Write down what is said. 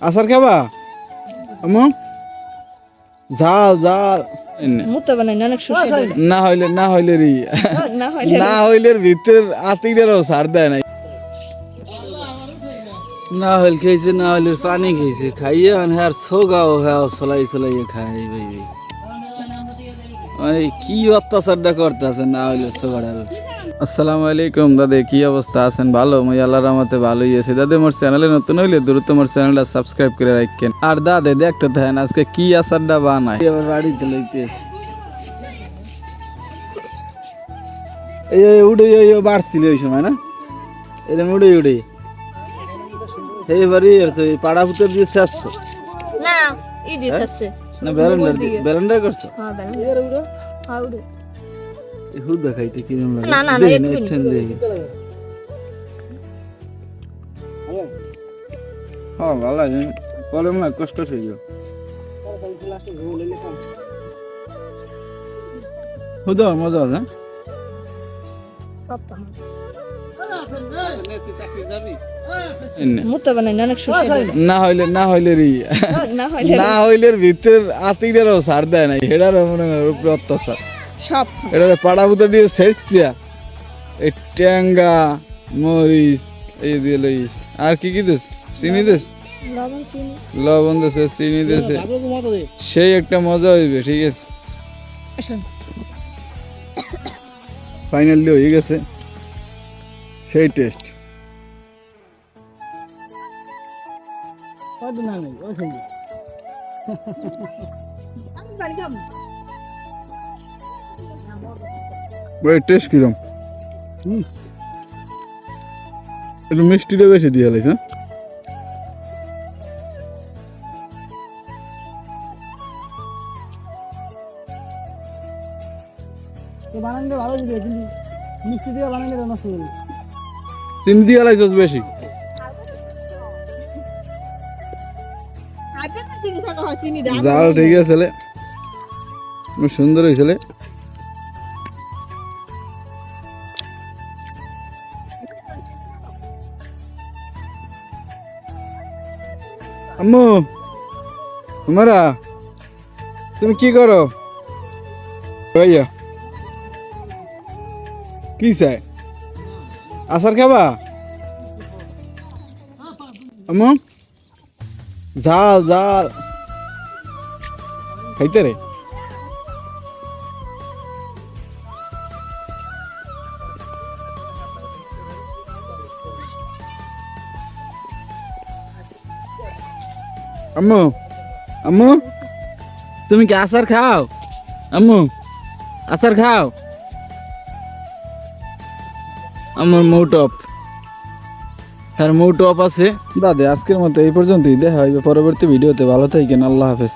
আচার খাবা? আমু ঝাল ঝাল। না হইলে না হইলে রি না হইলে না হইলে ভিতরের আতিটারও সার দেয় নাই। না হইল খেয়েছে না হইলে পানি খেয়েছে। খাইয়ে মানে আর সোগাও হ্যাঁ সলাই সলাই খাই ভাই ভাই। মানে কি অত্যাচারটা করতেছে না হইলে সোগাড়া আসসালামু আলাইকুম দাদা কি অবস্থা? আছেন ভালো? মুই আল্লাহর রহমতে ভালোই আছি। দাদা মোর চ্যানেলে নতুন হইলে দ্রুত মোর চ্যানেলটা সাবস্ক্রাইব করে রাখেন। আর দাদা দেখতে থাকেন আজকে কি আচারটা বানায়? এবার বাড়িতে লইতে এসে। এই এই উড়ে এই এই বাড়ছিল ওই সময় না? এরকম উড়ে উড়ে। এইবারই পাড়া পুতর দিয়ে শেষ না ই আছে না ব্যালেন্ডার ব্যালেন্ডার করছ? হ্যাঁ বেলা উড়ো। হ্যাঁ উড়ো। হুদ দেখাইতে কিরম লাগে? না, না, না, না, দেখি হ্যাঁ ভালো লাগে। পরে মনে কষ্ট হয়ে যাবে হুদ মজা আছে হ্যাঁ? না। না হইলে না হইলে রি না হইলে ভিতরের আতিটারও সার দেয় নাই। এটারও মনে হয় অত্যাচার সব। এটা পাড়া পুতা দিয়ে শেষছিয়া এই ট্যাঙ্গা মরিচ এই দিয়ে লইস। আর কি কি দেস? চিনি দেস? লবণ চিনি। দেছে চিনি দেছে। সেই একটা মজা হইবে ঠিক আছে? ফাইনালি হয়ে গেছে। সেই টেস্ট ওই টেস্ট কিরম? একটু মিষ্টিটা বেশি দিয়ে লাগছে হ্যাঁ? বানাইলে ভালো দিবে কিন্তু মিষ্টি দিয়ে বানাইলে নষ্ট হবে চিনি দিয়ে লাগছে বেশি। জাল ঠিক আছে সুন্দর হয়েছিল আম্মু, তোমারা, তুমি কি করো? ভাইয়া কি চাই? আচার খাবা? আম্মু, ঝাল ঝাল। খাইতে রে। আম্মু আম্মু, তুমি কি আচার খাও? আম্মু, আচার খাও। আমার মৌ টপ হ্যাঁ মৌ টপ আছে। দাদা আজকের মতো এই পর্যন্তই। দেখা হইবে পরবর্তী ভিডিওতে। ভালো থাকেন, আল্লাহ হাফেজ।